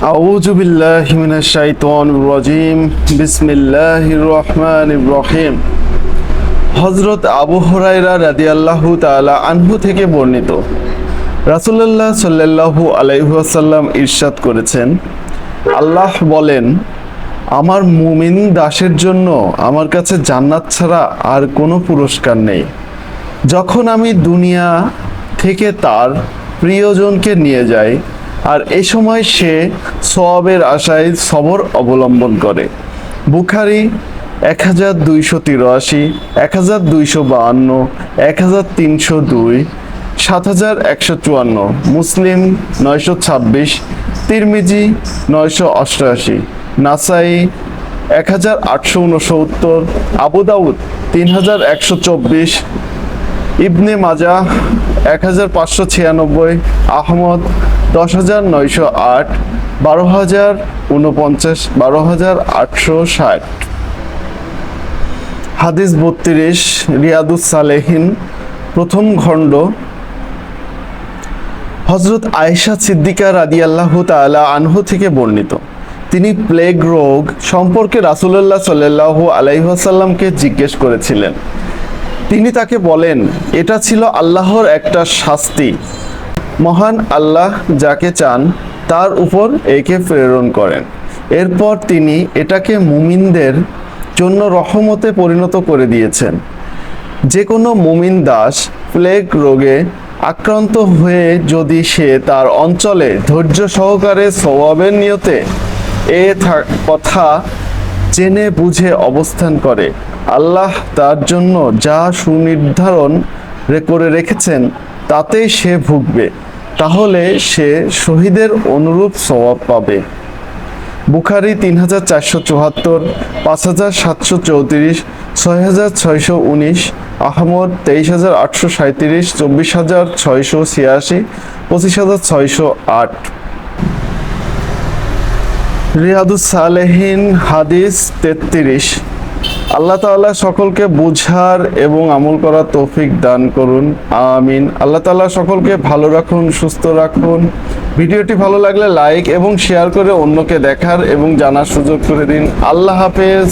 আউযু বিল্লাহি মিনাশ শাইতানির রাজিম। বিসমিল্লাহির রহমানির রহিম। হযরত আবু হুরায়রা রাদিয়াল্লাহু তাআলা আনহু থেকে বর্ণিত। রাসূলুল্লাহ সাল্লাল্লাহু আলাইহি ওয়াসাল্লাম ইরশাদ করেছেন, আল্লাহ বলেন, আমার মুমিন দাসের জন্য আমার কাছে জান্নাত ছাড়া আর কোনো পুরস্কার নেই। যখন আমি দুনিয়া থেকে তার প্রিয়জনকে নিয়ে যাই আর এই সময় সে সবের আশায় সবর অবলম্বন করে। বুখারি এক হাজার দুইশো তিরাশি এক হাজার দুইশো বাহান্ন এক হাজার তিনশো দুই, সাত হাজার একশো চুয়ান্ন, মুসলিম নয়শো ছাব্বিশ, তিরমিজি নয়শো অষ্টআশি, নাসাই এক হাজার আটশো উনসত্তর আবু দাউদ তিন হাজার একশো চব্বিশ, ইবনে মাজা এক হাজার পাঁচশো ছিয়ানব্বই, আহমদ দশ হাজার নয়শো আট, বারো হাজার উনপঞ্চাশ বারো হাজার আটশো ষাট। হাদিস বত্রিশ, রিয়াদুস সালেহিন, প্রথম খণ্ড। হজরত আয়েশা সিদ্দিকা রাদিয়াল্লাহু তালা আনহু থেকে বর্ণিত। তিনি প্লেগ রোগ সম্পর্কে রাসূলুল্লাহ সাল্লাল্লাহু আলাইহি ওয়াসাল্লামকে জিজ্ঞেস করেছিলেন। তিনি তাকে বলেন, এটা ছিল আল্লাহর একটা শাস্তি। মহান আল্লাহ যাকে চান, তার উপর একে প্রেরণ করেন। এরপর তিনি এটাকে মুমিনদের জন্য রহমতে পরিণত করে দিয়েছেন। যে কোনো মুমিন দাস প্লেগ রোগে আক্রান্ত হয়ে যদি সে তার অঞ্চলে ধৈর্য সহকারে স্বভাবের নিয়তে এ কথা জেনে বুঝে অবস্থান করে, আল্লাহ তার জন্য যা সুনির্ধারণ করে রেখেছেন, তাতেই সে ভুগবে। তাহলে সে শহীদের অনুরূপ স্বভাব পাবে। বুখারি তিন হাজার চারশো চুয়াত্তর, পাঁচ হাজার সাতশো চৌত্রিশ, ছয় হাজার ছয়শো উনিশ আহমদ তেইশ হাজার আটশো সাঁত্রিশ চব্বিশ হাজার ছয়শো ছিয়াশি, পঁচিশ হাজার ছয়শো আট। রিয়াদুস সালেহিন হাদিস তেত্রিশ। আল্লাহ তাআলা সকলকে বুঝার এবং আমল করার তৌফিক দান করুন। আমিন। আল্লাহ তাআলা সকলকে ভালো রাখুন, সুস্থ রাখুন। ভিডিওটি ভালো লাগলে লাইক এবং শেয়ার করে অন্যকে দেখার এবং জানার সুযোগ করে দিন। আল্লাহ হাফেজ।